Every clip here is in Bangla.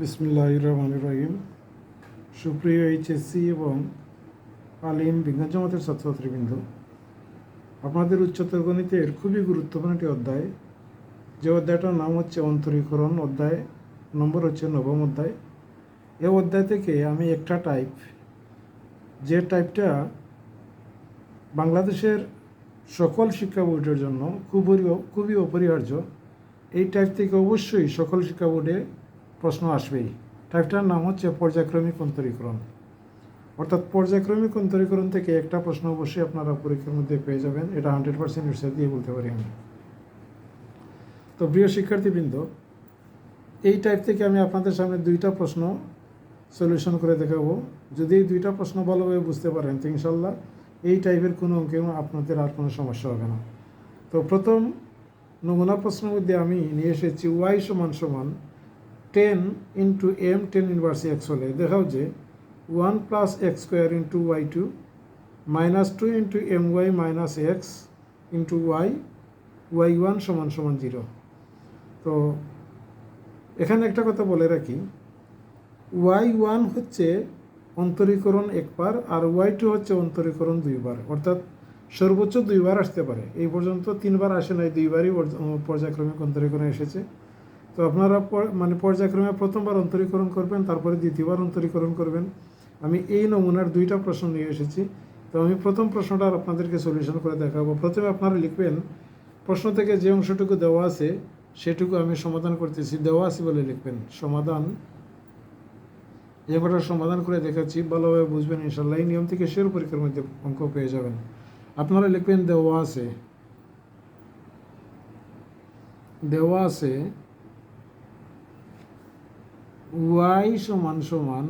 বিসমুল্লাহ রহমান রহিম। সুপ্রিয় এইচএসসি এবং আলিম বিজ্ঞান জমাতের ছাত্রছাত্রীবৃন্দ, আপনাদের উচ্চতর গণিতের খুবই গুরুত্বপূর্ণ একটি অধ্যায়। যে অধ্যায়টার নাম হচ্ছে অন্তরীকরণ অধ্যায়, নম্বর হচ্ছে নবম অধ্যায়। এ অধ্যায় থেকে আমি একটা টাইপ যে টাইপটা বাংলাদেশের সকল শিক্ষা বোর্ডের জন্য খুবই খুবই অপরিহার্য। এই টাইপ থেকে অবশ্যই সকল শিক্ষা বোর্ডে প্রশ্ন আসবেই। টাইপটার নাম হচ্ছে পর্যায়ক্রমিক অন্তরীকরণ। অর্থাৎ পর্যায়ক্রমিক অন্তরীকরণ থেকে একটা প্রশ্ন অবশ্যই আপনারা পরীক্ষার মধ্যে পেয়ে যাবেন। এটা হান্ড্রেড পার্সেন্ট নিশ্চয় দিয়ে বলতে পারি আমি। তো প্রিয় শিক্ষার্থীবৃন্দ, এই টাইপ থেকে আমি আপনাদের সামনে দুইটা প্রশ্ন সলিউশন করে দেখাবো। যদি এই দুইটা প্রশ্ন ভালোভাবে বুঝতে পারেন, তো ইনশাল্লাহ এই টাইপের কোনো অঙ্কে আপনাদের আর কোনো সমস্যা হবে না। তো প্রথম নমুনা প্রশ্নের মধ্যে আমি নিয়ে এসেছি ওয়াই সমান সমান tan into M tan inverse X হলে দেখাও যে one plus X square into Y two minus two into M Y minus X into Y Y one সমান সমান জিরো তো এখানে একটা কথা বলে রাখি ওয়াই ওয়ান হচ্ছে অন্তরীকরণ একবার আর ওয়াই টু হচ্ছে অন্তরীকরণ দুইবার অর্থাৎ সর্বোচ্চ দুইবার আসতে পারে। এই পর্যন্ত তিনবার আসে নাই, দুইবারই পর্যায়ক্রমিক অন্তরীকরণ এসেছে। তো আপনারা মানে পর্যায়ক্রমে প্রথমবার অন্তরীকরণ করবেন, তারপরে দ্বিতীয়বার অন্তরীকরণ করবেন। আমি এই নমুনার দুইটা প্রশ্ন নিয়ে এসেছি। তো আমি প্রথম প্রশ্নটা আপনাদেরকে সলিউশন করে দেখাবো। প্রথমে আপনারা লিখবেন, প্রশ্ন থেকে যে অংশটুকু দেওয়া আছে, সেটুকু আমি সমাধান করতেছি। দেওয়া আছে বলে লিখবেন, সমাধান। যে কটা সমাধান করে দেখাচ্ছি, ভালোভাবে বুঝবেন ইনশাল্লাহ এই নিয়ম থেকে শের পরীক্ষার মধ্যে অঙ্ক পেয়ে যাবেন। আপনারা লিখবেন, দেওয়া আছে। দেওয়া আছে। ওয়াই সমান সমান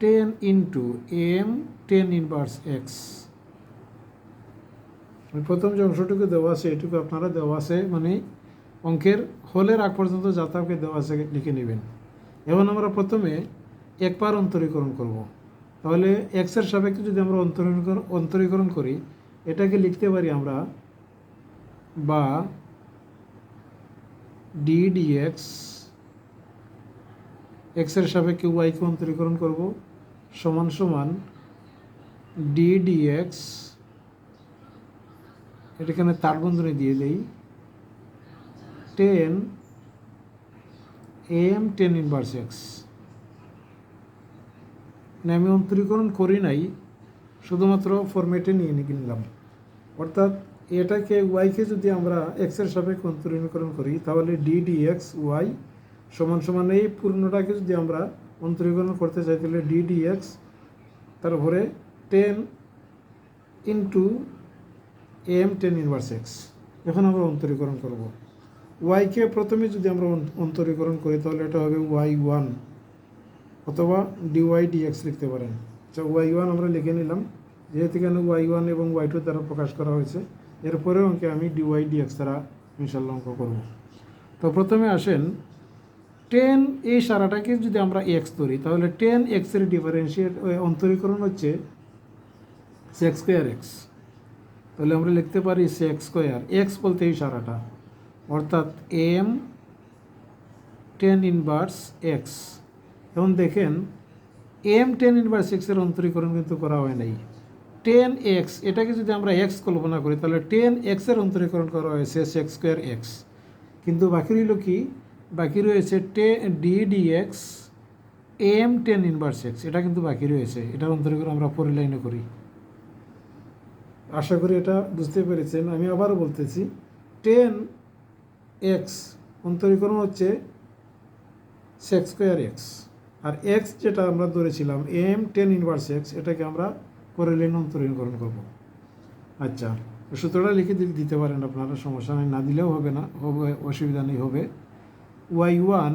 tan into M tan inverse X প্রথম যে অংশটুকু দেওয়া আছে, এটুকু আপনারা দেওয়া আছে মানে অঙ্কের হলের আগ পর্যন্ত যাতাকে দেওয়া আছে, লিখে নেবেন এখন আমরা প্রথমে একবার অন্তরীকরণ করব। তাহলে এক্সের সাপেক্ষে যদি আমরা অন্তরীকরণ অন্তরীকরণ করি, এটাকে লিখতে পারি আমরা বা ডি ডিএক্স এক্সের সাপেক্ষে ওয়াইকে অন্তরীকরণ করব। সমান সমান ডি ডিএক্স এটাখানে তার বন্ধনে দিয়ে দেই। Tan M tan inverse X মানে আমি অন্তরীকরণ করি নাই, শুধুমাত্র ফরম্যাটে নিয়ে নিয়ে নিলাম। অর্থাৎ এটাকে ওয়াইকে যদি আমরা এক্সের সাপেক্ষে অন্তরীকরণ করি, তাহলে ডি ডি এক্স ওয়াই সমান সমান এই পূর্ণটাকে যদি আমরা অন্তরীকরণ করতে চাই, তাহলে ডি ডি এক্স তারপরে tan into M tan inverse X এখন আমরা অন্তরীকরণ করব। ওয়াইকে প্রথমে যদি আমরা অন্তরীকরণ করি, তাহলে এটা হবে ওয়াই ওয়ান অথবা ডিওয়াই ডিএক্স লিখতে পারেন। আচ্ছা ওয়াই ওয়ান আমরা লিখে নিলাম। যেহেতু কেন ওয়াই ওয়ান এবং ওয়াই টু দ্বারা প্রকাশ করা হয়েছে এরপরেও অঙ্কে আমি ডিওয়াই ডিএক্স দ্বারা ইনশাল্লাহ অঙ্ক করব। তো প্রথমে আসেন টেন এই সারাটাকে যদি আমরা এক্স ধরি, তাহলে টেন এক্সের ডিফারেন্সিয়েট অন্তরীকরণ হচ্ছে সেক্স স্কোয়ার এক্স তাহলে আমরা লিখতে পারি সেক্স স্কোয়ার এক্স বলতে এই সারাটা। অর্থাৎ এম টেন ইনভার্স এক্স এখন দেখেন এম টেন ইনভার্স এক্সের অন্তরীকরণ কিন্তু করা হয় নাই। টেন এক্স এটাকে যদি আমরা এক্স কল্পনা করি, তাহলে টেন এক্সের অন্তরীকরণ করা হয়েছে সেক্স স্কোয়ার এক্স কিন্তু বাকি রইল কি? বাকি রয়েছে টে D D X M tan inverse X এটা কিন্তু বাকি রয়েছে, এটার অন্তরীকরণ আমরা পরের লাইনে করি। আশা করি এটা বুঝতে পেরেছেন, আমি আবারও বলতেছি টেন এক্স অন্তরীকরণ হচ্ছে সেক্স স্কোয়ার এক্স আর এক্স যেটা আমরা ধরেছিলাম এম টেন ইনভার্স এক্স এটাকে আমরা পরের লাইনে অন্তরীকরণ করব। আচ্ছা সূত্রটা লিখে দিতে পারেন আপনারা, সমস্যা নেই, না দিলেও হবে না, হবে, অসুবিধা নেই, হবে। ওয়াই ওয়ান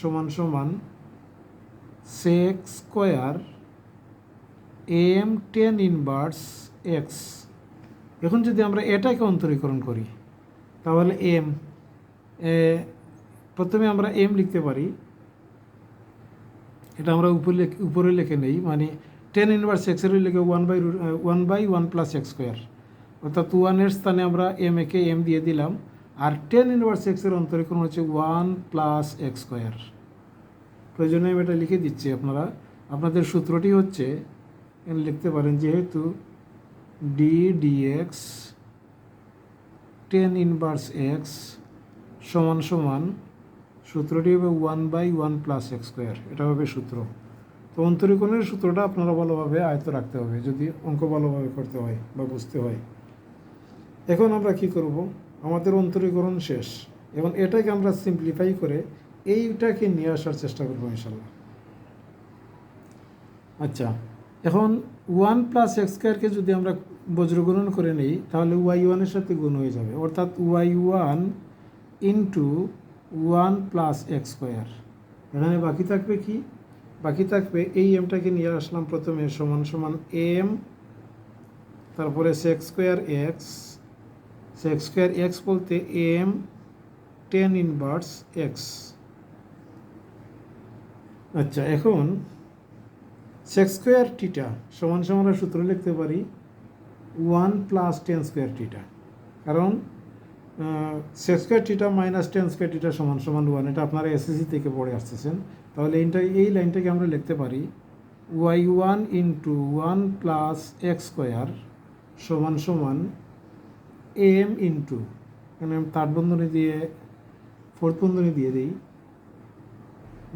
সমান সমান sec square M tan inverse X এখন যদি আমরা এটাকে অন্তরীকরণ করি, তাহলে এম প্রথমে আমরা এম লিখতে পারি। এটা আমরা উপরে উপরে লিখে নেই মানে টেন ইনভার্স এক্সের লিখে one by one by one plus X square অর্থাৎ ওয়ানের স্থানে আমরা এম একে এম দিয়ে দিলাম। আর টেন ইনভার্স এক্সের অন্তরীকরণ হচ্ছে ওয়ান প্লাস এক্স স্কোয়ার প্রয়োজনে আমি এটা লিখে দিচ্ছি আপনারা। আপনাদের সূত্রটি হচ্ছে লিখতে পারেন যেহেতু D D X tan inverse X সমান সমান সূত্রটি হবে one by one plus X square এটা হবে সূত্র। তো অন্তরীকরণের সূত্রটা আপনারা ভালোভাবে আয়ত্ত রাখতে হবে, যদি অঙ্ক ভালোভাবে করতে হয় বা বুঝতে হয়। এখন আমরা কি করব? আমাদের অন্তরীকরণ শেষ। এবং এটাকে আমরা সিম্পলিফাই করে এইটাকে নিয়ে আসার চেষ্টা করব ইনশাল্লাহ। আচ্ছা এখন ওয়ান প্লাস এক্স স্কোয়ারকে যদি আমরা বজ্রগ্রহণ করে নিই, তাহলে ওয়াই ওয়ানের সাথে গুণ হয়ে যাবে। অর্থাৎ Y one into one plus X square এখানে বাকি থাকবে কি? বাকি থাকবে এই এমটাকে নিয়ে আসলাম প্রথমে, সমান সমান এম তারপরে sec square X sec square X বলতে এম টেন ইনভার্স এক্স। আচ্ছা এখন সেক্স স্কোয়ার টিটা সমান সমান সূত্র লিখতে পারি one plus tan square theta কারণ sec square theta minus tan square theta সমান সমান ওয়ান, এটা আপনারা এসএসসি থেকে পড়ে আসতেছেন। তাহলে এইটা এই লাইনটাকে আমরা লিখতে পারি Y one into one plus X square সমান সমান এম ইন্টু এখানে আমি তার বন্ধনী দিয়ে ফোর্থ বন্ধনী দিয়ে দিই,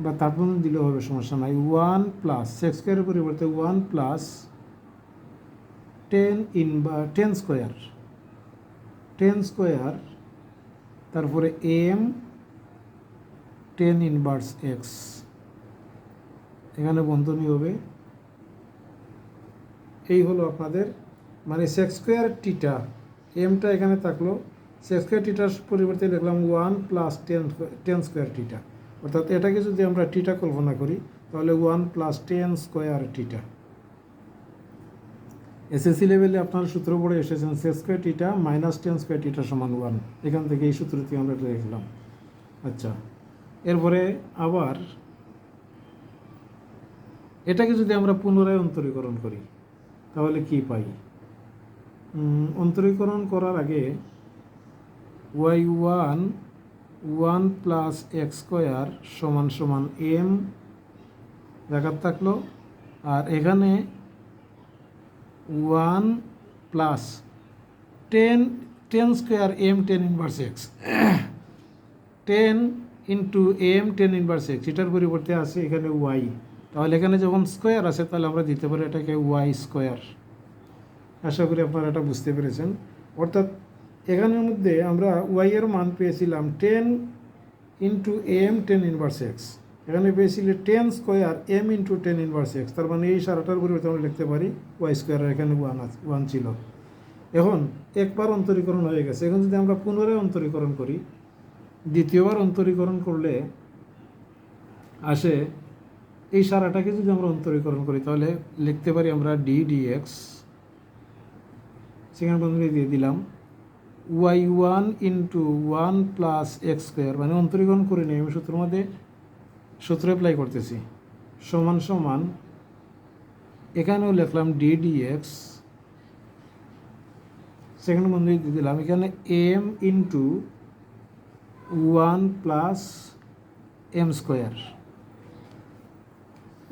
বা তার দিলেও হবে, সমস্যা নাই। ওয়ান প্লাস সেক্স স্কোয়ারের পরিবর্তে ওয়ান প্লাস টেন ইন বা টেন স্কোয়ার টেন স্কোয়ার তারপরে এম টেন ইনভার্স এক্স এখানে বন্ধনী হবে। এই হলো আপনাদের মানে সেক্স স্কোয়ার টিটা এমটা এখানে থাকল। সেক্স স্কোয়ার টিটার পরিবর্তে লিখলাম one plus tan tan square theta অর্থাৎ এটাকে যদি আমরা টিটা কল্পনা করি, তাহলে one plus tan square theta SSC লেভেলে আপনার সূত্র পড়ে এসেছেন sec square theta minus tan square theta সমান ওয়ান এখান থেকে এই সূত্রটি আমরা লিখলাম আচ্ছা এরপরে আবার এটাকে যদি আমরা পুনরায় অন্তরীকরণ করি, তাহলে কি পাই? অন্তরীকরণ করার আগে Y one one plus X square সমান সমান এম দেখার থাকল। আর এখানে one plus tan tan square M tan inverse X tan into M tan inverse X এটার পরিবর্তে আছে এখানে ওয়াই তাহলে এখানে যখন স্কোয়ার আছে, তাহলে আমরা দিতে পারি এটাকে ওয়াই স্কোয়ার আশা করি আপনারা এটা বুঝতে পেরেছেন। অর্থাৎ এখানের মধ্যে আমরা ওয়াই এর মান পেয়েছিলাম tan into M tan inverse X এখানে পেয়েছিল tan square M into tan inverse X তার মানে এই সারাটার পরিবর্তে আমরা লিখতে পারি ওয়াই স্কোয়ার এখানে ওয়ান ওয়ান ছিল। এখন একবার অন্তরীকরণ হয়ে গেছে। এখন যদি আমরা পুনরায় অন্তরীকরণ করি, দ্বিতীয়বার অন্তরীকরণ করলে আসে এই সারাটাকে যদি আমরা অন্তরীকরণ করি, তাহলে লিখতে পারি আমরা ডি ডি এক্স সেখানে বন্ধুকে দিয়ে দিলাম Y one into one plus X square মানে অন্তরীকরণ করে নিই আমি সূত্রের মধ্যে সূত্র অ্যাপ্লাই করতেছি। সমান সমান এখানেও লিখলাম ডি ডি এক্স সেকেন্ড বন্ধু দিয়ে দিলাম এখানে M into one plus M square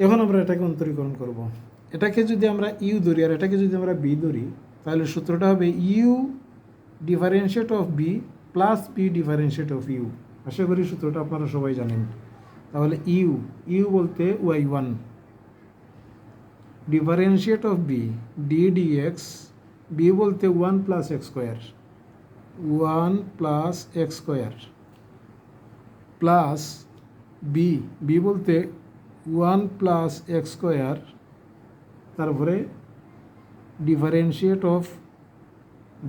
এখন আমরা এটাকে অন্তরীকরণ করব। এটাকে যদি আমরা ইউ ধরি আর এটাকে যদি আমরা বি ধরি তাহলে সূত্রটা হবে U differentiate of V plus V differentiate of U আশা করি সূত্রটা আপনারা সবাই জানেন। তাহলে ইউ ইউ বলতে Y one differentiate of V D D X V বলতে one plus X square one plus X square plus V V বলতে ওয়ান প্লাস এক্স স্কোয়ার তারপরে ডিফারেন্সিয়েট অফ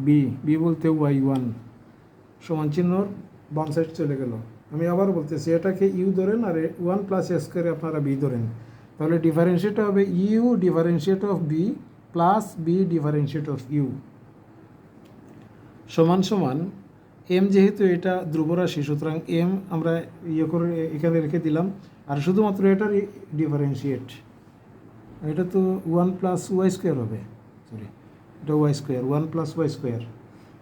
বি বি বলতে ওয়াই ওয়ান সমান চিহ্নর বাম সাইড চলে গেল। আমি আবার বলতেছি, এটাকে ইউ ধরেন আর ওয়ান প্লাস এক্স করে আপনারা বি ধরেন। তাহলে ডিফারেন্সিয়েট হবে U differentiate of V plus V differentiate of U সমান সমান এম যেহেতু এটা ধ্রুবরাশি সুতরাং এম আমরা ইয়ে করে এখানে রেখে দিলাম। আর শুধুমাত্র এটার ডিফারেন্সিয়েট এটা তো ওয়ান প্লাস ওয়াই স্কোয়ার হবে। সরি এটা Y square one plus Y square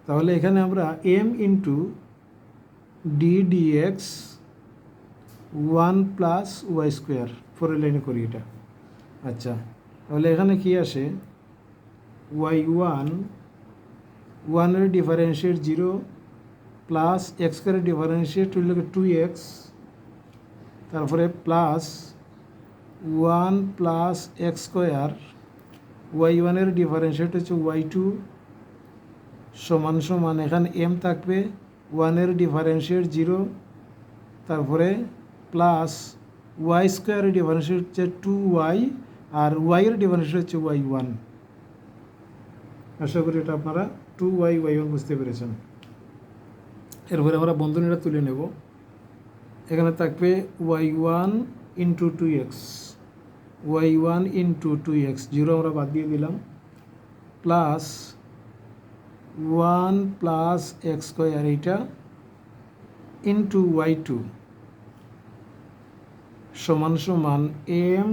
তাহলে এখানে আমরা M into D D X one plus Y square ফোরের লাইনে করি এটা। আচ্ছা তাহলে এখানে কি আসে? ওয়াই ওয়ান ওয়ানের ডিফারেন্সিয়েট জিরো প্লাস এক্স স্কোয়ারের ডিফারেন্সিয়েট টু এক্স তারপরে plus one plus X square Y ওয়ানের ডিফারেন্সিয়েট হচ্ছে ওয়াই টু সমান সমান, এখানে এম থাকবে ওয়ানের ডিফারেন্সিয়েট জিরো তারপরে প্লাস ওয়াই স্কোয়ারের ডিফারেন্সিয়েট হচ্ছে টু ওয়াই আর ওয়াইয়ের ডিফারেন্সিয়েট হচ্ছে ওয়াই ওয়ান আশা করি এটা আপনারা টু ওয়াই ওয়াই ওয়ান বুঝতে পেরেছেন। এরপরে আমরা বন্ধনীটা তুলে নেব। এখানে থাকবে Y one into two X Y one into two X zero আমরা বাদ দিয়ে দিলাম plus one plus X square এইটা ইন্টু ওয়াই টু সমান সমান M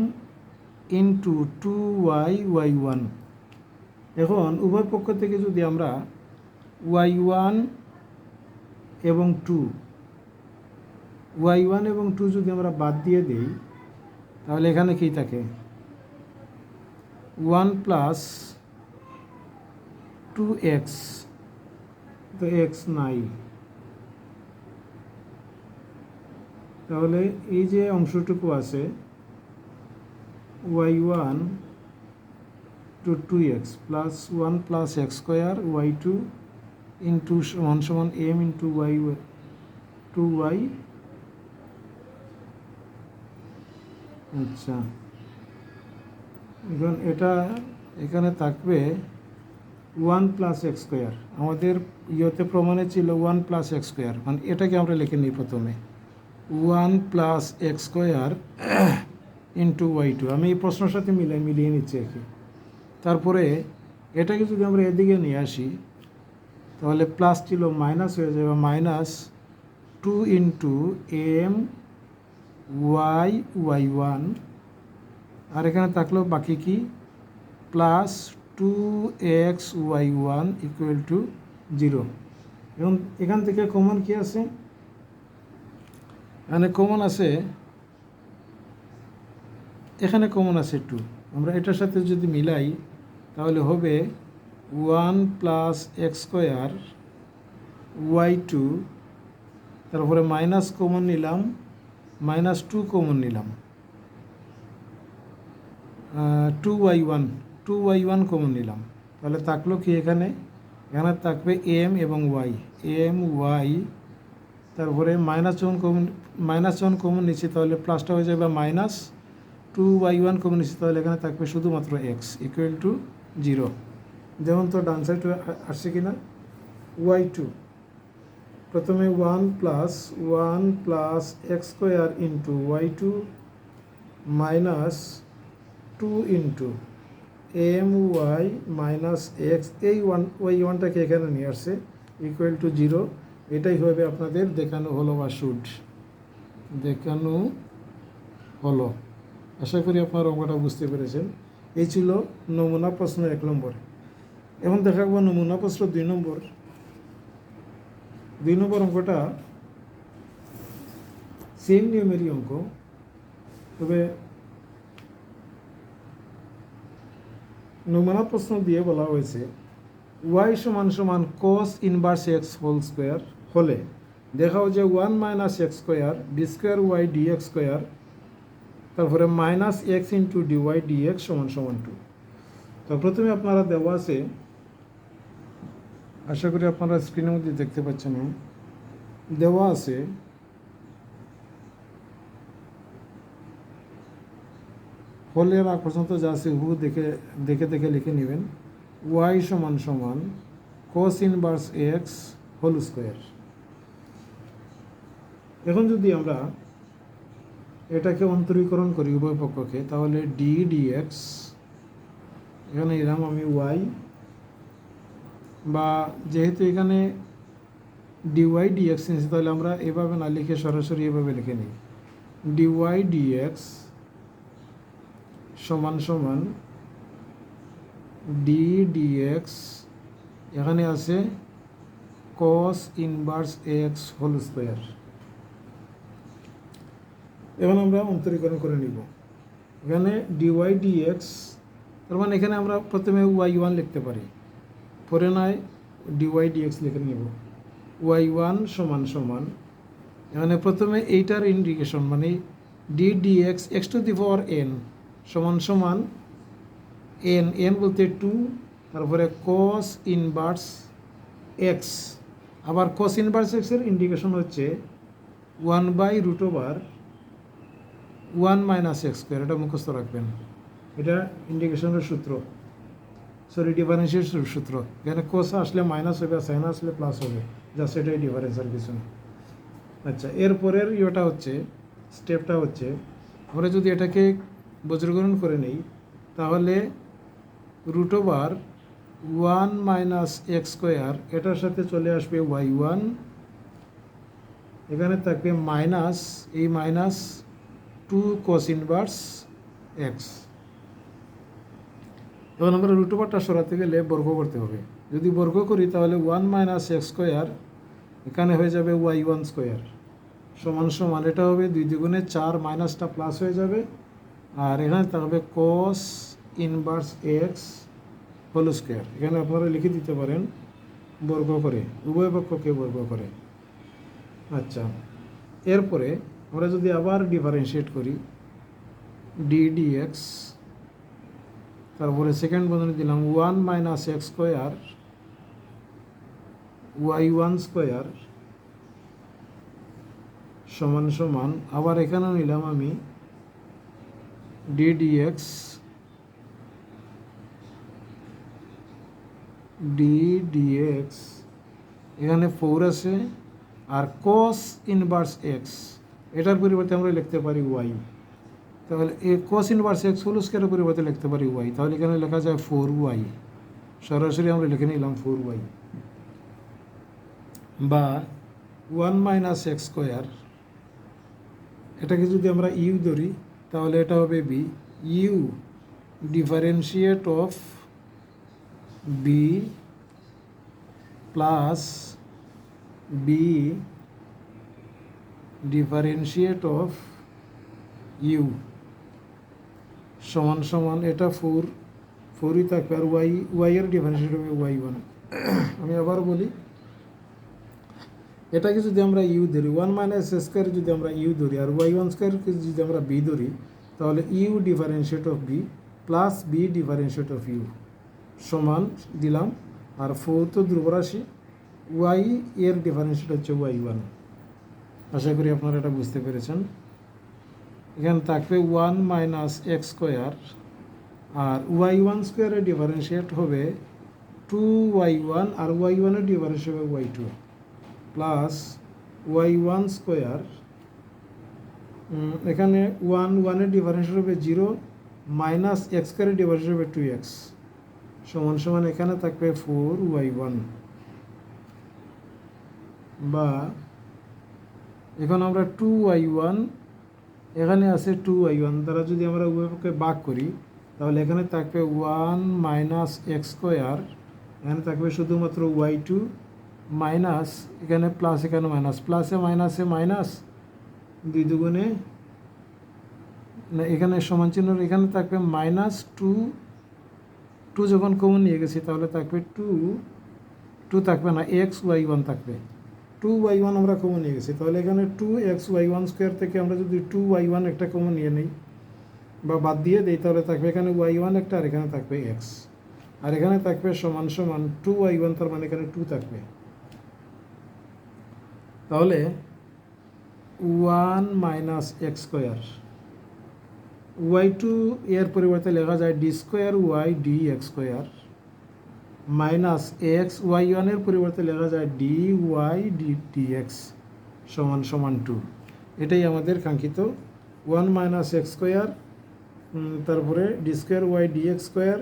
into two Y Y one এখন উভয় পক্ষ থেকে যদি আমরা ওয়াই ওয়ান এবং টু ওয়াই ওয়ান এবং টু যদি আমরা বাদ দিয়ে দিই তাহলে এখানে কী থাকে? ওয়ান প্লাস টু এক্স, তো এক্স নাই। তাহলে এই যে অংশটুকু আছে, Y one two two X plus one plus X square Y two into সমান সমান M into Y two Y আচ্ছা। এখন এটা এখানে থাকবে ওয়ান প্লাস এক্স স্কোয়ার। আমাদের ইয়েতে প্রমাণে ছিল ওয়ান প্লাস এক্স স্কোয়ার। মানে এটাকে আমরা লিখে নিই প্রথমে। One plus X square into Y two. আমি এই প্রশ্নের সাথে মিলিয়ে মিলিয়ে নিচ্ছি আর কি। তারপরে এটাকে যদি আমরা এদিকে নিয়ে আসি, তাহলে প্লাস ছিল মাইনাস হয়ে যাবে minus two into M Y Y one আর এখানে থাকল বাকি কি? Plus two X Y one equal to zero এবং এখান থেকে কমন কি আছে? এখানে কমন আছে, এখানে কমন আছে টু আমরা এটার সাথে যদি মিলাই, তাহলে হবে one plus X square Y two তারপরে মাইনাস কমন নিলাম মাইনাস টু কমন নিলাম। Two Y one two Y one common নিলাম। তাহলে থাকল কি এখানে? এখানে থাকবে এম এবং ওয়াই এম ওয়াই তারপরে মাইনাস যখন কমন মাইনাস যখন কমন নিচ্ছি তাহলে প্লাসটা হয়ে যাবে minus two Y one common নিচ্ছি তাহলে এখানে থাকবে শুধুমাত্র এক্স ইকুয়াল টু জিরো যেমন তো ডান সাইড আসছে কি না ওয়াই টু প্রথমে one plus one plus X square into Y two minus two into M Y minus X. এই ওয়ান ওয়াই ওয়ানটাকে এখানে নিয়ে আসছে ইকুয়াল টু জিরো এটাই হবে আপনাদের দেখানো হলো বা শুড দেখানো হলো। আশা করি আপনারা অঙ্কটা বুঝতে পেরেছেন। এই ছিল নমুনা প্রশ্ন এক নম্বর। এখন দেখাবো নমুনা প্রশ্ন দুই নম্বর। দুই নম্বর অঙ্কটা সেম নিয়মেরই অঙ্ক। তবে নমুনা প্রশ্ন দিয়ে বলা হয়েছে ওয়াই সমান সমান cos inverse X whole square হলে, দেখাও যে one minus X square D square Y D X square তারপরে minus X into D Y D X সমান সমান টু তো প্রথমে আপনারা দেওয়া আছে আশা করি আপনারা স্ক্রিনের মধ্যে দেখতে পাচ্ছেন। দেওয়া আছে। হলের আগ পর্যন্ত যা আছে হু দেখে দেখে দেখে লিখে নেবেন। ওয়াই সমান সমান cos inverse X whole square এখন যদি আমরা এটাকে অন্তরীকরণ করি উভয় পক্ষকে, তাহলে ডি ডি এক্স এখানে এরাম আমি ওয়াই বা যেহেতু এখানে ডিওয়াই ডিএক্স নিয়েছি, তাহলে আমরা এভাবে না লিখে সরাসরি এভাবে লিখে নিই। ডিওয়াই ডিএক্স সমান সমান ডি ডিএক্স এখানে আছে cos inverse X whole square এখন আমরা অন্তরীকরণ করে নিব। এখানে ডিওয়াই ডিএক্স তার মানে এখানে আমরা প্রথমে ওয়াই ওয়ান লিখতে পারি। পরে নয় ডিওয়াই ডিএক্স লিখে নিব। ওয়াই ওয়ান সমান সমান এখানে প্রথমে এইটার ইন্ডিকেশন মানে D D X X to the power N সমান সমান এন এন বলতে টু তারপরে কস ইনভার্স এক্স আবার কস ইনভার্স এক্সের ইন্ডিকেশন হচ্ছে one by root over one minus X square এটা মুখস্থ রাখবেন। এটা ইন্ডিকেশনের সূত্র। সরি ডিফারেন্সের সূত্র। এখানে কোস আসলে মাইনাস হবে সাইন আসলে প্লাস হবে। জাস্ট এটাই ডিফারেন্স আর কিছু না। আচ্ছা এরপরের ইয়েটা হচ্ছে স্টেপটা হচ্ছে, আমরা যদি এটাকে বজ্রগ্রহণ করে নেই, তাহলে root over one minus X square এটার সাথে চলে আসবে ওয়াই ওয়ান এখানে থাকবে মাইনাস এই minus two cos inverse X এখন আমরা রুট ওভারটা সরাতে গেলে বর্গ করতে হবে। যদি বর্গ করি, তাহলে ওয়ান মাইনাস এক্স স্কোয়ার এখানে হয়ে যাবে ওয়াই ওয়ান স্কোয়ার সমান সমান, এটা হবে দুই দ্বিগুণে চার মাইনাসটা প্লাস হয়ে যাবে। আর এখানে থাকবে cos inverse X whole square এখানে আপনারা লিখে দিতে পারেন বর্গ করে, উভয় পক্ষকে বর্গ করে। আচ্ছা এরপরে আমরা যদি আবার ডিফারেন্সিয়েট করি ডি ডি এক্স তারপরে সেকেন্ড বন্ধনে দিলাম one minus X square Y one square সমান সমান, আবার এখানেও নিলাম আমি D D X D D X এখানে ফোর আছে, আর কস ইনভার্স এক্স এটার পরিবর্তে আমরা লিখতে পারি ওয়াই তাহলে এ কস ইনভার্স এক্স হোল স্কোয়ারের পরিবর্তে লিখতে পারি ওয়াই। তাহলে এখানে লেখা যায় ফোর ওয়াই। সরাসরি আমরা লিখে নিলাম ফোর ওয়াই। বা ওয়ান মাইনাস এক্স স্কোয়ার, এটাকে যদি আমরা ইউ ধরি, তাহলে এটা হবে v. U differentiate of v plus v differentiate of u. সমান সমান এটা ফোর, ফোরই থাকবে আর ওয়াই, ওয়াইয়ের ডিফারেন্সিয়েট হবে ওয়াই ওয়ান আমি আবার বলি, এটাকে যদি আমরা ইউ ধরি ওয়ান মাইনাস স্কোয়ার যদি আমরা ইউ ধরি আর ওয়াই ওয়ান স্কোয়ারকে যদি আমরা বি ধরি, তাহলে u differentiate of v plus v differentiate of u সমান দিলাম। আর ফোর তো ধ্রুবরাশি ওয়াই এর ডিফারেন্সিয়েট হচ্ছে ওয়াই ওয়ান আশা করি আপনারা এটা বুঝতে পেরেছেন। এখানে থাকবে ওয়ান মাইনাস এক্স স্কোয়ার আর ওয়াই ওয়ান স্কোয়ারের ডিফারেন্সিয়েট হবে টু ওয়াই ওয়ান আর ওয়াই ওয়ানের ডিফারেন্সিয়েট হবে y two plus y one square এখানে ওয়ান ওয়ানের ডিফারেন্স হবে জিরো মাইনাস এক্স স্কোয়ারের ডিফারেন্স হবে টু এক্স সমান সমান এখানে থাকবে ফোর ওয়াই ওয়ান বা এখন আমরা টু ওয়াই ওয়ান এখানে আছে টু ওয়াই ওয়ান দ্বারা যদি আমরা উভয়পক্ষে ভাগ করি, তাহলে এখানে থাকবে ওয়ান মাইনাস এক্স স্কোয়ার এখানে থাকবে শুধুমাত্র ওয়াই টু মাইনাস এখানে প্লাস এখানে মাইনাস প্লাসে মাইনাসে মাইনাস দুই দুগুণে এখানে সমান চিহ্ন, এখানে থাকবে মাইনাস টু টু যখন কমন নিয়ে গেছি, তাহলে থাকবে টু টু থাকবে না এক্স ওয়াই ওয়ান থাকবে। টু ওয়াই ওয়ান আমরা কমন নিয়ে গেছি। তাহলে এখানে two x y one square থেকে আমরা যদি টু ওয়াই ওয়ান একটা কমন নিয়ে নিই বা বাদ দিয়ে দিই, তাহলে থাকবে এখানে ওয়াই ওয়ান একটা আর এখানে থাকবে এক্স আর এখানে থাকবে সমান সমান টু ওয়াই ওয়ান তার মানে এখানে টু থাকবে। তাহলে one minus x square y two এর পরিবর্তে লেখা যায় d square y d x square minus x y ওয়ানের পরিবর্তে লেখা যায় d y d d x সমান সমান টু। এটাই আমাদের কাঙ্ক্ষিত। ওয়ান মাইনাস এক্স স্কোয়ার তারপরে d square y d x square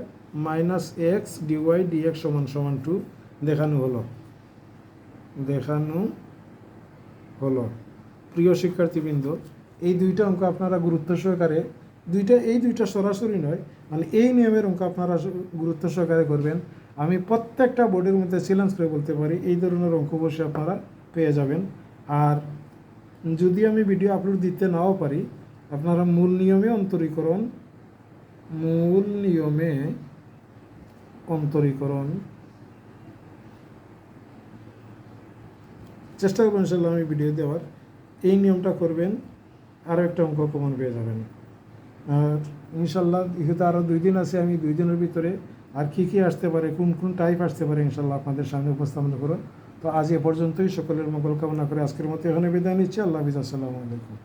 minus x d y d x সমান সমান টু দেখানো হলো। দেখানো হলো। প্রিয় শিক্ষার্থীবৃন্দ, এই দুইটা অঙ্ক আপনারা গুরুত্ব সহকারে, দুইটা, এই দুইটা সরাসরি নয় মানে এই নিয়মের অঙ্ক আপনারা গুরুত্ব সহকারে করবেন। আমি প্রত্যেকটা বোর্ডের মধ্যে চ্যালেঞ্জ করে বলতে পারি, এই ধরনের অঙ্ক বসে আপনারা পেয়ে যাবেন। আর যদি আমি ভিডিও আপলোড দিতে নাও পারি, আপনারা মূল নিয়মে অন্তরীকরণ, মূল নিয়মে অন্তরীকরণ। চেষ্টা করবেন ইনশাল্লাহ আমি ভিডিও দেওয়ার। এই নিয়মটা করবেন, আরও একটা অঙ্ক কমন পেয়ে যাবেন। আর ইনশাল্লাহ যেহেতু আরও দুই দিন আছে, আমি দুই দিনের ভিতরে আর কী কী আসতে পারে, কোন কোন টাইপ আসতে পারে ইনশাল্লাহ আপনাদের সামনে উপস্থাপন করো। তো আজ এ পর্যন্তই, সকলের মঙ্গল কামনা করে আজকের মতো এখানে বিদায় নিচ্ছি, আল্লাহ হাফিজ, আসসালামু আলাইকুম।